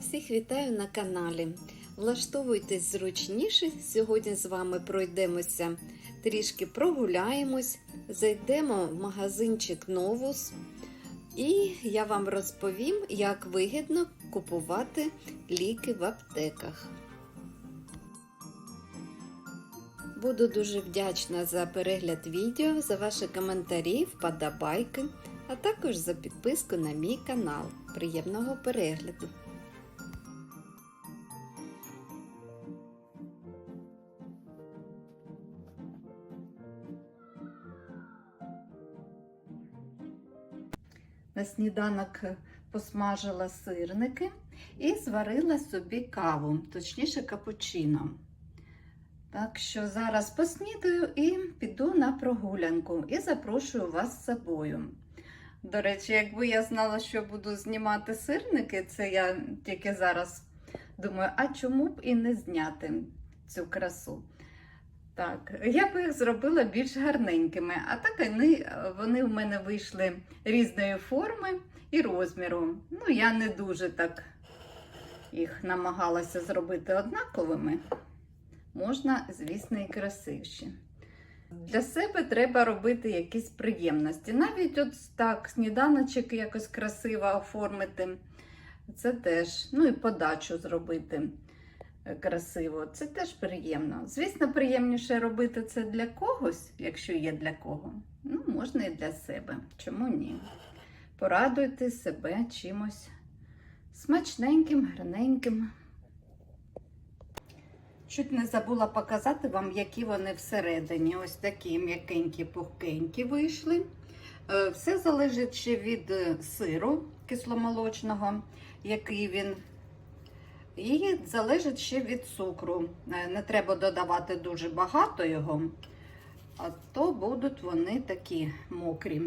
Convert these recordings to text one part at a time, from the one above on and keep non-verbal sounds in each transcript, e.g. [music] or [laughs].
Всіх вітаю на каналі. Влаштовуйтесь зручніше. Сьогодні з вами пройдемося, трішки прогуляємось, зайдемо в магазинчик Новус, і я вам розповім, як вигідно купувати ліки в аптеках. Буду дуже вдячна за перегляд відео, за ваші коментарі, вподобайки, а також за підписку на мій канал. Приємного перегляду! Сніданок посмажила сирники і зварила собі каву, точніше капучино. Так що зараз поснідаю і піду на прогулянку і запрошую вас з собою. До речі, якби я знала, що буду знімати сирники, це я тільки зараз думаю, а чому б і не зняти цю красу? Так, я б їх зробила більш гарненькими, а так вони, вони в мене вийшли різної форми і розміру. Ну, я не дуже так їх намагалася зробити однаковими. Можна, звісно, і красивші. Для себе треба робити якісь приємності. Навіть от так сніданочок якось красиво оформити. Це теж, ну і подачу зробити красиво. Це теж приємно. Звісно, приємніше робити це для когось, якщо є для кого. Ну, можна і для себе. Чому ні? Порадуйте себе чимось смачненьким, гарненьким. Чуть не забула показати вам, які вони всередині. Ось такі м'якенькі, пухкенькі вийшли. Е, Все залежить ще від сиру кисломолочного, який він. І залежить ще від цукру. Е, Не треба додавати дуже багато його, а то будуть вони такі мокрі.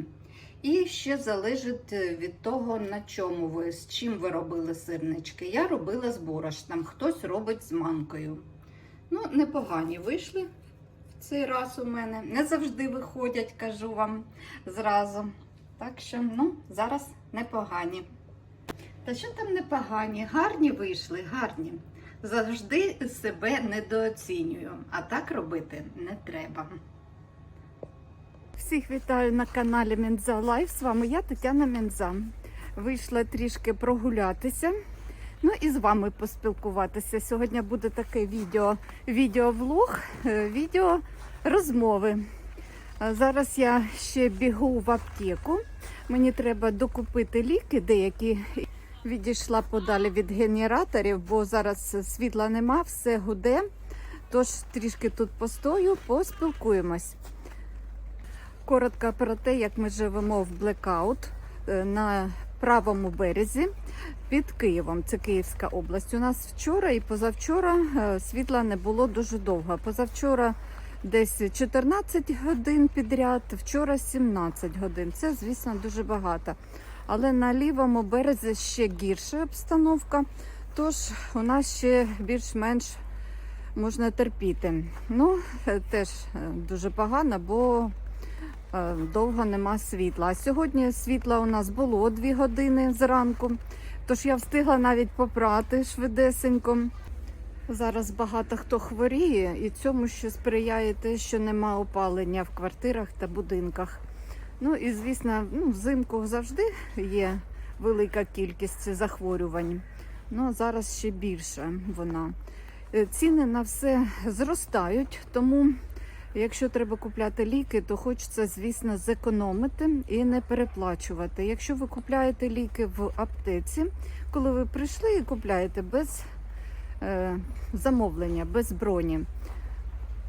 І ще залежить від того, на чому ви, з чим ви робили сирнички. Я робила з борошном, хтось робить з манкою. Ну, непогані вийшли в цей раз у мене. Не завжди виходять, кажу вам зразу. Так що, ну, зараз непогані. Та що там непогані? Гарні вийшли, гарні. Завжди себе недооцінюю, а так робити не треба. Всіх вітаю на каналі Мінза Лайф. З вами я, Тетяна Мінза. Вийшла трішки прогулятися. Ну і з вами поспілкуватися. Сьогодні буде таке відео, відеовлог, е, відео розмови. Зараз я ще бігу в аптеку. Мені треба докупити ліки, деякі відійшла подалі від генераторів, бо зараз світла нема, все гуде. Тож трішки тут постою, поспілкуємось. Коротко про те, як ми живемо в блекаут е, на правому березі під Києвом. Це Київська область. У нас вчора і позавчора е, світла не було дуже довго. Позавчора десь 14 годин підряд, вчора 17 годин. Це, звісно, дуже багато. Але на лівому березі ще гірша обстановка, тож у нас ще більш-менш можна терпіти. Ну, е, теж е, дуже погано, бо е, довго нема світла. Сьогодні світла у нас було 2 години зранку, тож я встигла навіть попрати швидесенько. Зараз багато хто хворіє, і цьому ще сприяє те, що нема опалення в квартирах та будинках. Ну і звісно, ну, взимку завжди є велика кількість захворювань. Ну зараз ще більше вона. Е, Ціни на все зростають, тому якщо треба купляти ліки, то хочеться, звісно, зекономити і не переплачувати. Якщо ви купляєте ліки в аптеці, коли ви прийшли і купляєте без е, замовлення, без броні.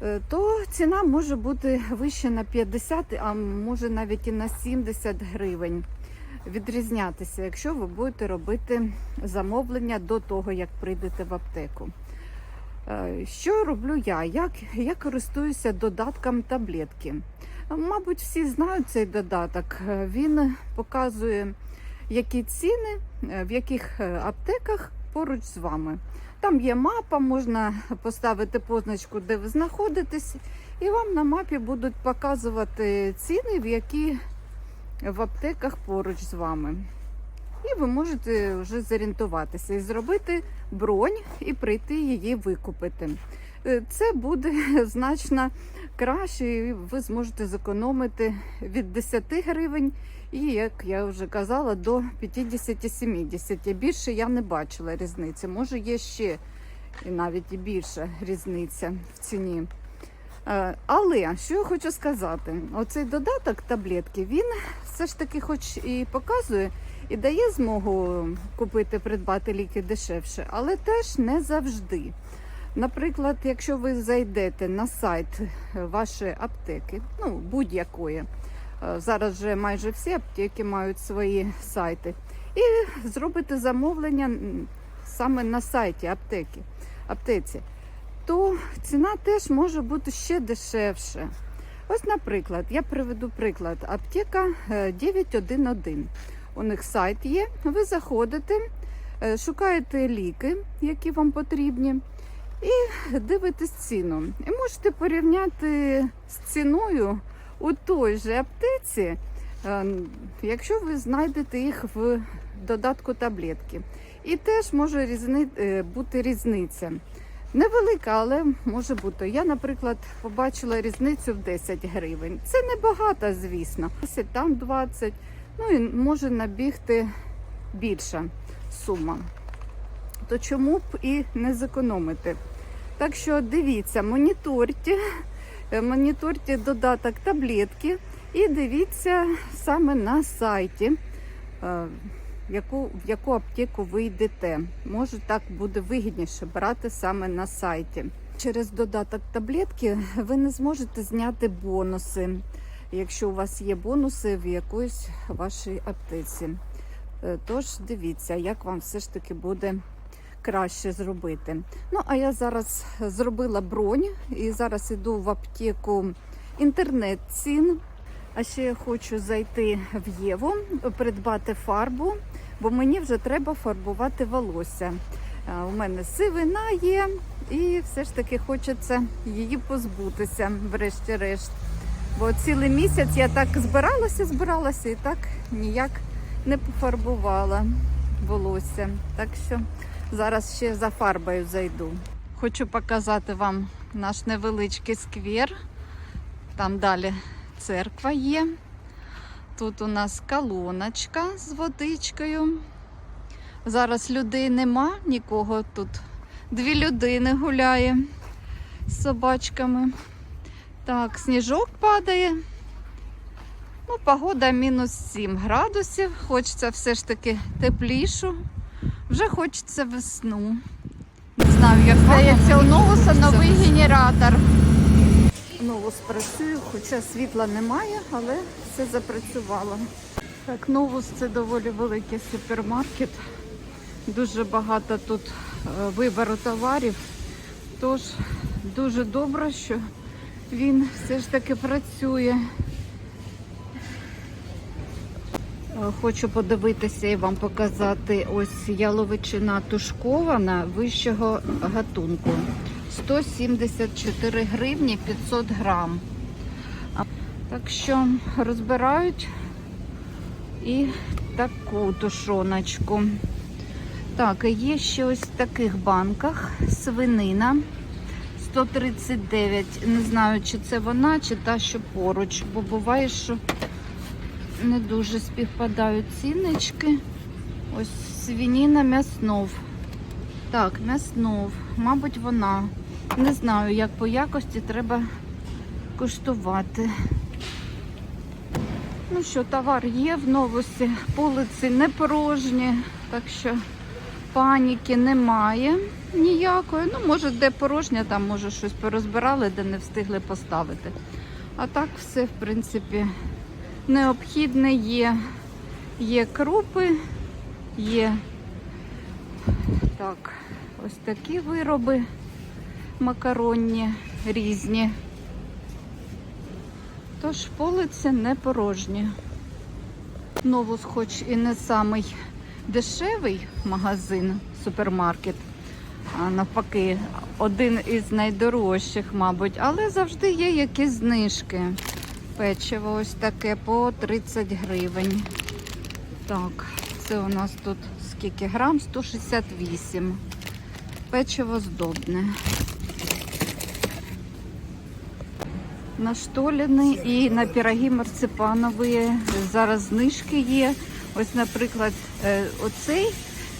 Е, то ціна може бути вище на 50, а може навіть і на 70 гривень відрізнятися, якщо ви будете робити замовлення до того, як прийдете в аптеку. Е, Що роблю я? Як я користуюся додатком таблетки. Мабуть, всі знають цей додаток. Е, Він показує, які ціни, е, в яких е, аптеках поруч з вами. Там є мапа, можна поставити позначку, де ви знаходитесь, і вам на мапі будуть показувати ціни, в які в аптеках поруч з вами. і ви можете вже зорієнтуватися і зробити бронь і прийти її викупити. Е, Це буде [laughs] значно краще, і ви зможете зекономити від 10 гривень і, як я вже казала, до 50-70. Більше я не бачила різниці. Може, є ще і навіть і більша різниця в ціні. Е, Але що я хочу сказати, оцей додаток таблетки, він все ж таки, хоч і показує, і дає змогу купити, придбати ліки дешевше, але теж не завжди. Наприклад, якщо ви зайдете на сайт вашої аптеки, ну будь-якої, зараз вже майже всі аптеки мають свої сайти, і зробите замовлення саме на сайті аптеки, аптеці, то ціна теж може бути ще дешевше. Ось, наприклад, я приведу приклад. Аптека е, 911. У них сайт є. Ви заходите, е, шукаєте ліки, які вам потрібні, і дивитесь ціну. І можете порівняти з ціною у той же аптеці, е, якщо ви знайдете їх в додатку таблетки. І теж може різни... е, бути різниця. Невелика, але може бути. Я, наприклад, побачила різницю в 10 гривень. Це небагато, звісно. 10, там 20, ну і може набігти більша сума. То чому б і не зекономити? Так що дивіться, моніторте, е, моніторте додаток таблетки і дивіться саме на сайті, е, в яку, в яку аптеку ви йдете. Може так буде вигідніше брати саме на сайті. Через додаток таблетки ви не зможете зняти бонуси, якщо у вас є бонуси в якоїсь вашій аптеці. Е, Тож дивіться, як вам все ж таки буде краще зробити. Ну, а я зараз зробила бронь і зараз іду в аптеку інтернет-цін. А ще я хочу зайти в Єву, придбати фарбу, бо мені вже треба фарбувати волосся. У мене сивина є, і все ж таки хочеться її позбутися, врешті-решт. Бо цілий місяць я так збиралася, збиралася і так ніяк не пофарбувала волосся. Так що зараз ще за фарбою зайду. Хочу показати вам наш невеличкий сквер. Там далі церква є. Тут у нас колоночка з водичкою. Зараз людей нема нікого. Тут дві людини гуляє з собачками. Так, сніжок падає. Ну, погода мінус 7 градусів. Хочеться все ж таки теплішу. Вже хочеться весну. Не знаю, як Здається, у Новуса новий генератор. Новус працює, хоча світла немає, але все запрацювало. Так, Новус це доволі великий супермаркет. Дуже багато тут е, вибору товарів. Тож дуже добре, що він все ж таки працює. Хочу подивитися і вам показати ось яловичина тушкована вищого гатунку. 174 гривні 500 грам. Так що розбирають і таку тушоночку. Так, є ще ось в таких банках свинина 139. Не знаю, чи це вона, чи та, що поруч, бо буває, що не дуже співпадають ціночки. Ось свініна м'яснов. Так, м'яснов, мабуть, вона. Не знаю, як по якості треба куштувати. Ну що, товар є в новості, полиці не порожні, так що паніки немає ніякої. Ну, може, де порожня, там може щось порозбирали, де не встигли поставити. А так все, в принципі, необхідне є. Є крупи, є так, ось такі вироби макаронні різні. Тож полиці не порожні. Новус, хоч і не самий дешевий магазин, супермаркет, а навпаки, один із найдорожчих, мабуть, але завжди є якісь знижки. Печиво ось таке по 30 гривень. Так, Це у нас тут скільки грам? 168. Печиво здобне. На штоліни і на піроги марципанові зараз знижки є. Ось, наприклад, е, оцей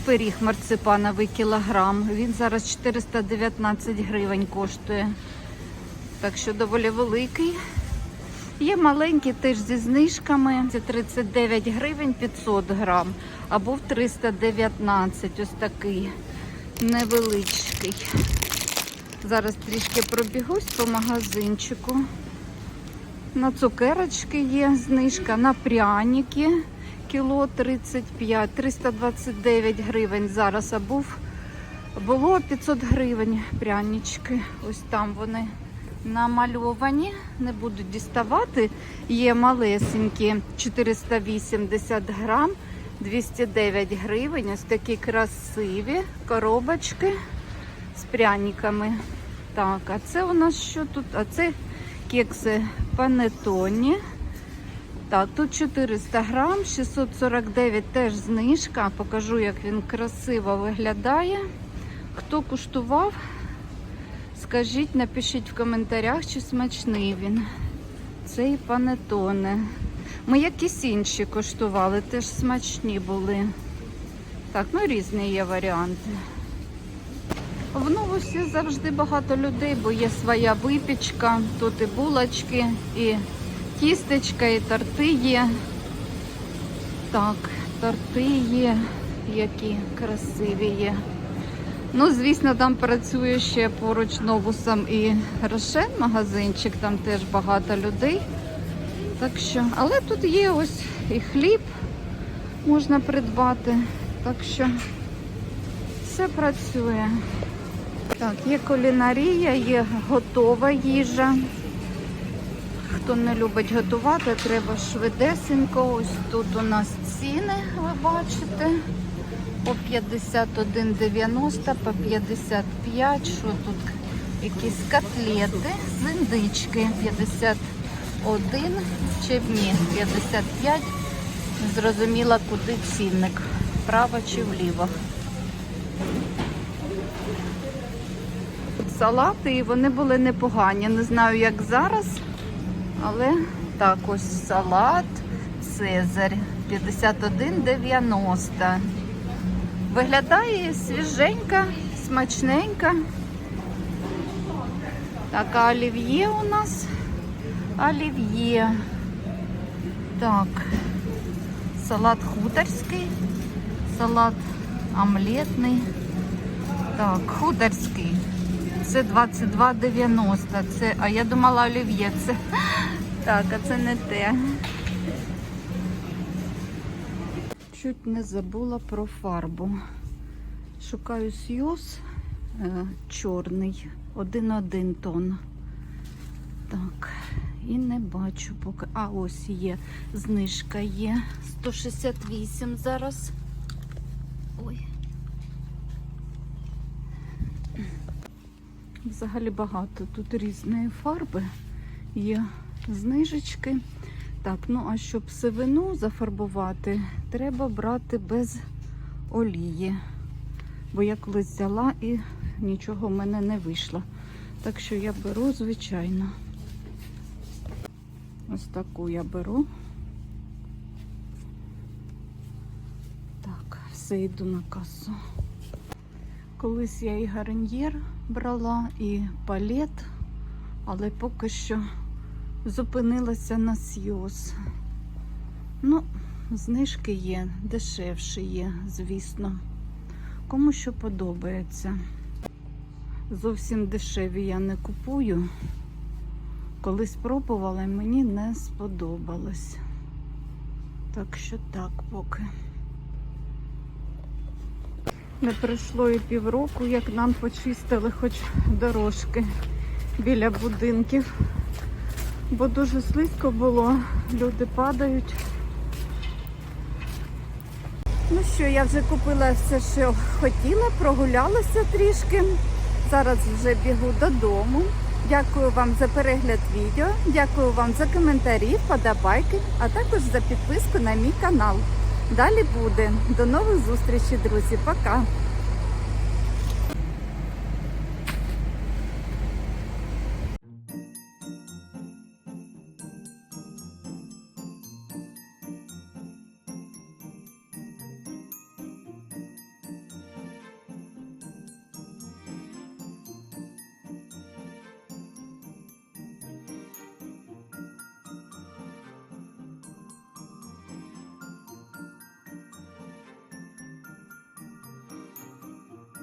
пиріг марципановий кілограм. Він зараз 419 гривень коштує. Так що доволі великий. Є маленький теж зі знижками. Це 39 гривень 500 грам. А був 319. Ось такий невеличкий. Зараз трішки пробігусь по магазинчику. На цукерочки є знижка, на пряники кіло 35, 329 гривень зараз, а був було 500 гривень прянички. Ось там вони намальовані. Не буду діставати. Є малесенькі 480 грам, 209 гривень. Ось такі красиві коробочки з пряниками. Так, а це у нас що тут? А це кекси панетоні. Так, тут 400 грам, 649 теж знижка. Покажу, як він красиво виглядає. Хто куштував, скажіть, напишіть в коментарях, чи смачний він. Цей панетоне. Ми якісь інші коштували, теж смачні були. Так, ну різні є варіанти. В новусі завжди багато людей, бо є своя випічка. Тут і булочки, і тістечка, і торти є. Так, торти є, які красиві є. Ну, звісно, там працює ще поруч новусом і Рошен магазинчик, там теж багато людей. Так що, але тут є ось і хліб можна придбати. Так що все працює. Так, є кулінарія, є готова їжа. Хто не любить готувати, треба швидесенько. Ось тут у нас ціни, ви бачите. По 51,90, по 55. Що тут? Якісь котлети з індички. 51 чи ні, 55. Не Зрозуміла, куди цінник. Вправо чи вліво. салати, і вони були непогані. Не знаю, як зараз, але так, ось салат Цезарь 51,90. Виглядає свіженька, смачненька. Так, а олів'є у нас. Олів'є. Так, салат хуторський, салат омлетний. Так, хуторський. Це 22,90. Це, а я думала олів'є. Це [laughs] так, а це не те. Чуть не забула про фарбу. Шукаю сйоз е, чорний, 1,1 тонн. Так, і не бачу поки. А, ось є. Знижка є. 168 зараз. Ой. Взагалі багато тут різної фарби, є знижечки. Так, ну а щоб сивину зафарбувати, треба брати без олії. Бо я колись взяла і нічого в мене не вийшло. Так що я беру, звичайно. Ось таку я беру. Так, все йду на касу. Колись я і гарньєр брала, і палет, але поки що зупинилася на сйоз. Ну, знижки є, дешевше є, звісно. Кому що подобається. Зовсім дешеві я не купую. Колись пробувала мені не сподобалось. Так що так поки. Не пройшло і півроку, як нам почистили хоч дорожки біля будинків. Бо дуже слизько було, люди падають. Ну що, я вже купила все, що хотіла, прогулялася трішки. Зараз вже бігу додому. Дякую вам за перегляд відео, дякую вам за коментарі, вподобайки, а також за підписку на мій канал. Далі буде. До нових зустрічей, друзі. Пока!